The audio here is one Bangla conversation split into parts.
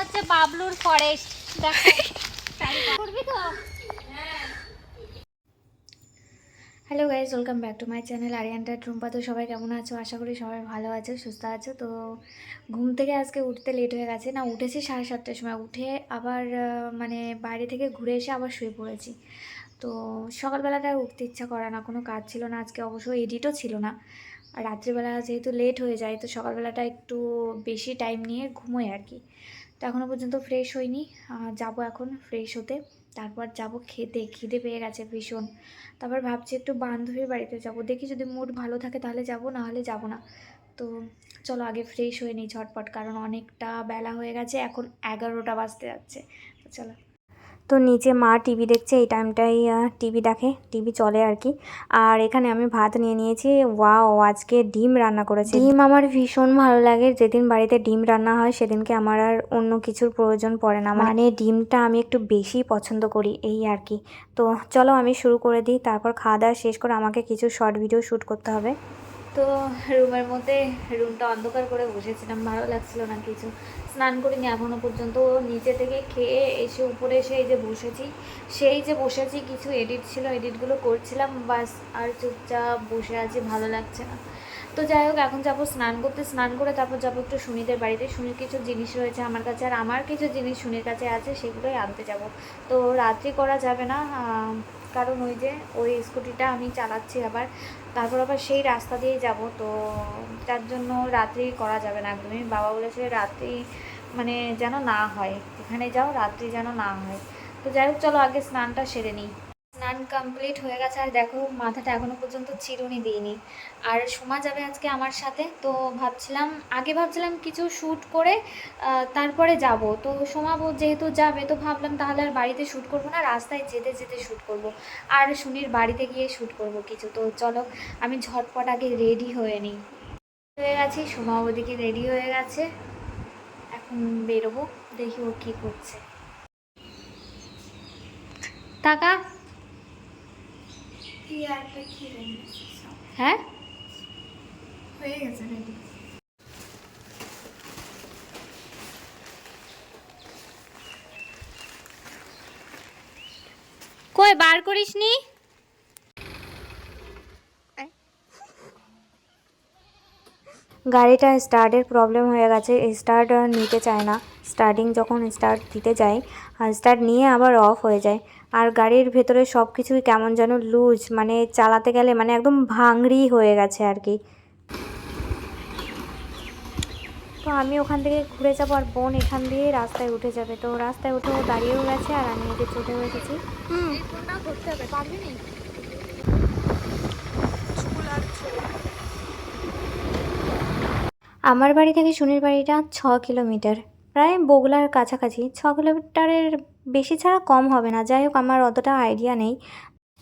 হচ্ছে বাবলুর ফরেস্ট দেখো hello guys welcome back to my channel আরিয়ানটা ট্রুম্পা তো সবাই কেমন আছো? আশা করি সবাই ভালো আছো, সুস্থ আছো। তো ঘুম থেকে আজকে উঠতে লেট হয়ে গেছে। না, উঠেছি সাড়ে সাতটার সময়। উঠে আবার মানে বাইরে থেকে ঘুরে এসে আবার শুয়ে পড়েছি। তো সকালবেলাটা উঠতে ইচ্ছা করে না, কোনো কাজ ছিল না। আজকে অবশ্য এডিটও ছিল না। আর রাত্রিবেলা যেহেতু লেট হয়ে যায়, তো সকালবেলাটা একটু বেশি টাইম নিয়ে ঘুমোই আর কি। তো এখনও পর্যন্ত ফ্রেশ হইনি। যাব এখন ফ্রেশ হতে। তারপর যাব খেতে। খিদে পেয়ে গেছে ভীষণ। তারপর ভাবছি একটু বান্ধবীর বাড়িতে যাব। দেখি যদি মুড ভালো থাকে তাহলে যাব, না হলে যাব না। তো চলো আগে ফ্রেশ হয়ে নিই ঝটপট, কারণ অনেকটা বেলা হয়ে গেছে। এখন এগারোটা বাজতে যাচ্ছে। তো চলো। তো নিচে মা টিভি দেখছে, এই টাইমটাই টিভি দেখে, টিভি চলে আর কি। আর এখানে আমি ভাত নিয়ে নিয়েছি, ওয়াও, আজকে ডিম রান্না করেছি। ডিম আমার ভীষণ ভালো লাগে, যেদিন বাড়িতে ডিম রান্না হয়, সেদিনকে আমার আর অন্য কিছুর প্রয়োজন পড়ে না। মানে ডিমটা আমি একটু বেশি পছন্দ করি, এই আর কি। তো চলো আমি শুরু করে দিই, তারপর খাওয়া দাওয়া শেষ করে আমাকে কিছু শর্ট ভিডিও শ্যুট করতে হবে। তো রুমের মধ্যে রুমটা অন্ধকার করে বসেছিলাম, ভালো লাগছিল না কিছু। স্নান করিনি এখনও পর্যন্ত নিচে থেকে খেয়ে এসে উপরে এসে এই যে বসেছি, সেই যে বসেছি কিছু এডিট ছিল এডিটগুলো করছিলাম, বাস আর চুপচাপ বসে আছি, ভালো লাগছে না। তো যাই হোক, এখন যাব স্নান করতে, স্নান করে তারপর যাব একটু সুনিদের বাড়িতে। সুনির কিছু জিনিস রয়েছে আমার কাছে, আর আমার কিছু জিনিস সুনির কাছে আছে, সেগুলোই আনতে যাব। তো রাত্রি করা যাবে না কারণ ওই যে ওই স্কুটিটা আমি চালাচ্ছি আবার। তারপর আবার সেই রাস্তা দিয়ে যাব, তো তার জন্য রাত্রি করা যাবে না একদমই। বাবা বলেছে রাত্রি মানে যেন না হয়, এখানে যাও রাত্রি যেন না হয়। তো যাই হোক, চলো আগে স্নানটা সেরে নিই। স্নান কমপ্লিট হয়ে গেছে। আর দেখো, মাথাটা এখনও পর্যন্ত চিরুনি দিইনি। আর সোমা যাবে আজকে আমার সাথে, তো ভাবছিলাম, আগে ভাবছিলাম কিছু শ্যুট করে তারপরে যাব। তো সোমা যেহেতু যাবে, তো ভাবলাম তাহলে আর বাড়িতে শ্যুট করব না, রাস্তায় যেতে যেতে শ্যুট করব। আর সুনির বাড়িতে গিয়ে শ্যুট করব কিছু। তো চলো, আমি ঝটপট আগে রেডি হয়ে নিই। হয়ে গেছি, সোমা ওদিকে রেডি হয়ে গেছে। এখন বেরোবো, দেখি ও কী করছে। টাকা হ্যাঁ? হয়ে গেছে রেডি কই বার করিসনি? গাড়িটা স্টার্টের প্রবলেম হয়ে গেছে স্টার্ট নিতে চায় না। স্টার্টিং যখন স্টার্ট দিতে যাই আর স্টার্ট নিয়ে আবার অফ হয়ে যায়। আর গাড়ির ভেতরে সব কিছুই কেমন যেন লুজ মানে চালাতে গেলে মানে একদম ভাঙড়ি হয়ে গেছে আর কি। তো আমি ওখান থেকে ঘুরে যাব আর বোন এখান দিয়ে রাস্তায় উঠে যাবে। তো রাস্তায় উঠে ও দাঁড়িয়েও গেছে আর আমি এদিকে চলে এসেছি। আমার বাড়ি থেকে সুনির বাড়িটা ছ কিলোমিটার। প্রায় বগুলার কাছাকাছি। ছ কিলোমিটারের বেশি ছাড়া কম হবে না। যাই হোক, আমার অতটা আইডিয়া নেই।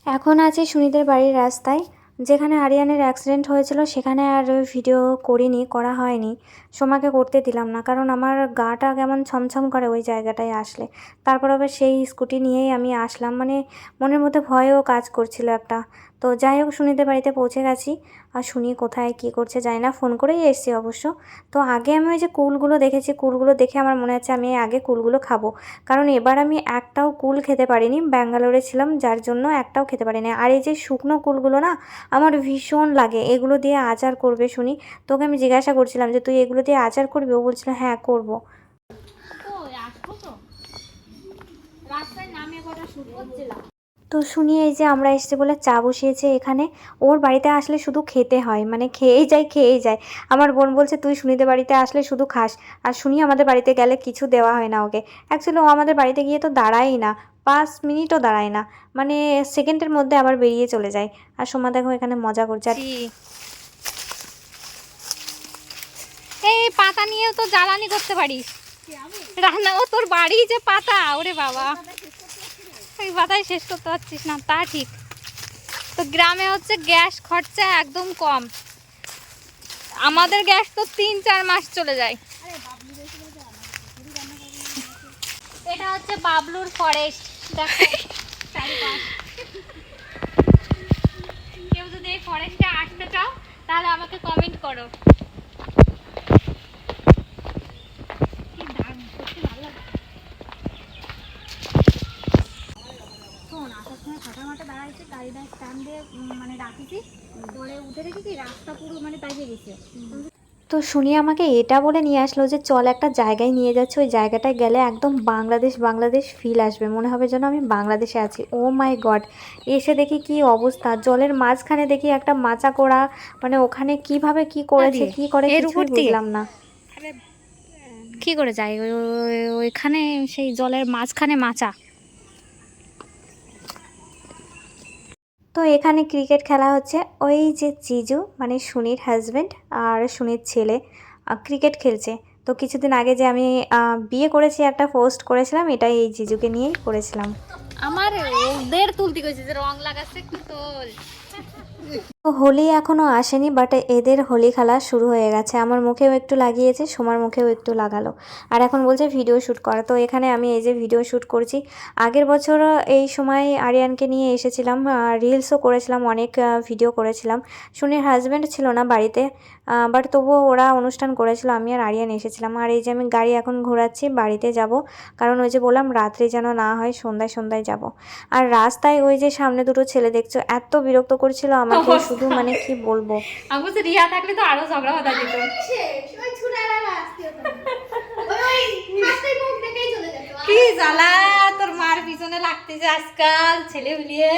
এখন আছে সুনীদের বাড়ির রাস্তায়। যেখানে আরিয়ানের অ্যাক্সিডেন্ট হয়েছিল, সেখানে আর ভিডিও করিনি, করা হয়নি। সোমাকে করতে দিলাম না, কারণ আমার গাটা কেমন ছমছম করে ওই জায়গাটায় আসলে। তারপর আবার সেই স্কুটি নিয়েই আমি আসলাম মানে মনের মধ্যে ভয়ও কাজ করছিল একটা। তো যাই হোক, সুনিদের বাড়িতে পৌঁছে গেছি। আর শুনি কোথায়, কী করছে জানি না, ফোন করেই এসেছি অবশ্য। তো আগে আমি ওই যে কুলগুলো দেখেছি, কুলগুলো দেখে আমার মনে হচ্ছে আমি আগে কুলগুলো খাব। কারণ এবার আমি একটাও কুল খেতে পারিনি, ব্যাঙ্গালোরে ছিলাম, যার জন্য একটাও খেতে পারিনি। আর এই যে শুকনো কুলগুলো না, আমার ভীষণ লাগে, এগুলো দিয়ে আচার করবে শুনি তোকে আমি জিজ্ঞাসা করছিলাম যে, তুই এগুলো দিয়ে আচার করবি ও বলছিল হ্যাঁ করব। তো শুনি এই যে আমরা এসেছি বলে চা বসিয়েছে এখানে। ওর বাড়িতে আসলে শুধু খেতে হয় মানে খেয়েই যায় খেয়েই যায়। আমার বোন বলছে তুই সুনিদের বাড়িতে আসলে শুধু খাস। আর শুনি আমাদের বাড়িতে গেলে কিছু দেওয়া হয় না ওকে। অ্যাকচুয়ালি ও আমাদের বাড়িতে গিয়ে তো দাঁড়ায়ই না। পাঁচ মিনিটও দাঁড়ায় না। মানে সেকেন্ডের মধ্যে আবার বেরিয়ে চলে যায়। আর সোমা দেখো এখানে মজা করছে। আর পাতা নিয়েও তো জ্বালানি করতে পারিস। রান্না, ও তোর বাড়ি যে পাতা, ওরে বাবা। এই পাতায় শেষ করতে পারছিস না, তা ঠিক। তো গ্রামে হচ্ছে গ্যাস খরচা একদম কম। আমাদের গ্যাস তো তিন চার মাস চলে যায়। এটা হচ্ছে বাবলুর ফরেস্ট কেউ যদি এই ফরেস্টে আসতে চাও, তাহলে আমাকে কমেন্ট করো কি দারুণ সত্যি ভালো লাগছে ফাঁকা মাঠে গাড়িটা স্ট্যান্ড দিয়ে মানে রাখিছি পরে উঠে দেখি কি রাস্তা পুরো মানে পাইকে গেছে। তো শুনি আমাকে এটা বলে নিয়ে আসলো যে চল একটা জায়গায় নিয়ে যাচ্ছে। ওই জায়গাটায় গেলে একদম বাংলাদেশ বাংলাদেশ ফিল আসবে। মনে হবে যেন আমি বাংলাদেশে আছি। ও মাই গড এসে দেখি কি অবস্থা। জলের মাঝখানে দেখি একটা মাচা করা। মানে ওখানে কীভাবে কি করেছে? কি করে এর কিছুই? বুঝলাম না। কি করে যায়? ওই- ওই- ওইখানে সেই জলের মাঝখানে মাচা। তো এখানে ক্রিকেট খেলা হচ্ছে। ওই যে জিজু মানে সুনির হাজব্যান্ড আর সুনির ছেলে ক্রিকেট খেলছে। তো কিছুদিন আগে যে আমি বিয়ে করেছি, একটা পোস্ট করেছিলাম, এটাই এই জিজুকে নিয়েই করেছিলাম। আমার ওদের তুলতে গেছে যে রং লাগাচ্ছে কি তোল হোলি এখনও আসেনি বাট এদের হোলি খেলা শুরু হয়ে গেছে। আমার মুখেও একটু লাগিয়েছে সোমার মুখেও একটু লাগালো। আর এখন বলছে ভিডিও শ্যুট করা। তো এখানে আমি এই যে ভিডিও শ্যুট করছি। আগের বছর এই সময় আরিয়ানকে নিয়ে এসেছিলাম রিলসও করেছিলাম অনেক ভিডিও করেছিলাম। সুনির হাজব্যান্ড ছিল না বাড়িতে বাট তবুও ওরা অনুষ্ঠান করেছিল আমি আর আরিয়ান এসেছিলাম। আর এই যে আমি গাড়ি এখন ঘোরাচ্ছি বাড়িতে যাব। কারণ ওই যে বললাম রাত্রে যেন না হয় সন্ধ্যায় সন্ধ্যায় যাব। আর রাস্তায় ওই যে সামনে দুটো ছেলে দেখছ এত বিরক্ত করছিল আমাকে শুধু মানে কি বলব? আমি বলছি রিয়া থাকলে তো আরও ঝগড়া বাধা দিত কি জ্বালা তোর মার পিছনে লাগতেছে আজকাল ছেলে মিলিয়ে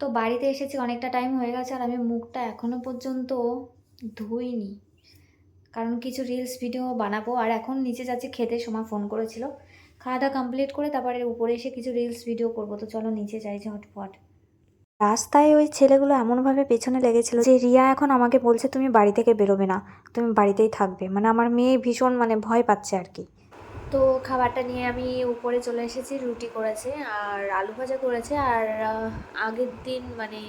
তো বাড়িতে এসেছি অনেকটা টাইম হয়ে গেছে আর আমি মুখটা এখনও পর্যন্ত ধুইনি। কারণ কিছু রিলস ভিডিও বানাবো। আর এখন নিচে যাচ্ছে, খেতে সময় ফোন করেছিল। খাওয়া দাওয়া কমপ্লিট করে তারপরে উপরে এসে কিছু রিলস ভিডিও করব। তো চলো নিচে যাই ঝটপট। রাস্তায় ওই ছেলেগুলো এমনভাবে পেছনে লেগেছিল যে, রিয়া, এখন আমাকে বলছে তুমি বাড়ি থেকে বেরোবে না। তুমি বাড়িতেই থাকবে। মানে আমার মেয়ে ভীষণ মানে ভয় পাচ্ছে আর কি। তো খাবারটা নিয়ে আমি উপরে চলে এসেছি, রুটি করেছে আর আলু ভাজা করেছে। আর আগের দিন মানে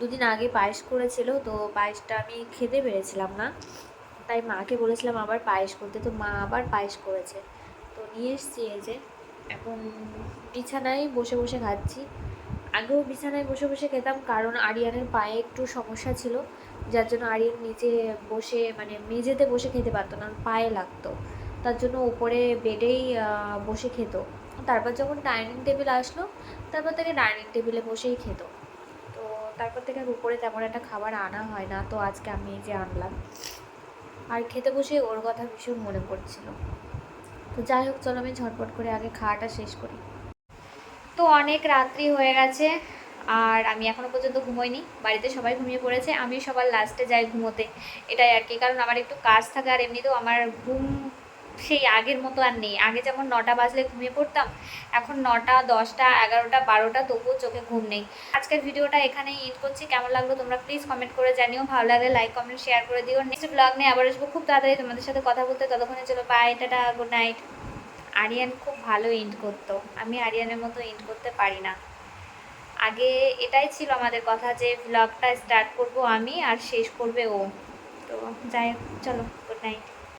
দুদিন আগে পায়েস করেছিল। তো পায়েসটা আমি খেতে পেরেছিলাম না। তাই মাকে বলেছিলাম আবার পায়েস করতে। তো মা আবার পায়েস করেছে। তো নিয়ে এসছি এই যে, এখন বিছানায় বসে বসে খাচ্ছি। আগেও বিছানায় বসে বসে খেতাম, কারণ আরিয়ানের পায়ে একটু সমস্যা ছিল। যার জন্য আরিয়ান নিচে বসে মানে মেঝেতে বসে খেতে পারতো না, পায়ে লাগতো। তার জন্য উপরে বেডেই বসে খেত। তারপর যখন ডাইনিং টেবিল আসলো, তারপর থেকে ডাইনিং টেবিলে বসেই খেত। তো তারপর থেকে উপরে তেমন একটা খাবার আনা হয় না। তো আজকে আমি এই যে আনলাম। আর খেতে বসে ওর কথা ভীষণ মনে পড়ছিল। তো যাই হোক, চলো আমি ঝটপট করে আগে খাওয়াটা শেষ করি। তো অনেক রাত্রি হয়ে গেছে আর আমি এখনও পর্যন্ত ঘুমোইনি। বাড়িতে সবাই ঘুমিয়ে পড়েছে আমি সবার লাস্টে যাই ঘুমোতে। এটাই আর কি, কারণ আমার একটু কাজ থাকে আর এমনিতেও আমার ঘুম সেই আগের মতো আর নেই। আগে যেমন নটা বাজলে ঘুমিয়ে পড়তাম, এখন নটা, দশটা, এগারোটা, বারোটা, তবুও চোখে ঘুম নেই। আজকের ভিডিওটা এখানেই এন্ড করছি। কেমন লাগল তোমরা প্লিজ কমেন্ট করে জানিও। ভালো লাগলে লাইক কমেন্ট শেয়ার করে দিও। নেক্সট ব্লগ নিয়ে আবার আসব। খুব তাড়াতাড়ি তোমাদের সাথে কথা বলতে। ততক্ষণে চলো bye tata good night Aryan খুব ভালো এন্ড করতো। আমি আরিয়ানের মতো এন্ড করতে পারি না। আগে এটাই ছিল আমাদের কথা যে ব্লগটা স্টার্ট করব আমি আর শেষ করবে ও। তো যাই হোক, চলো গুড নাইট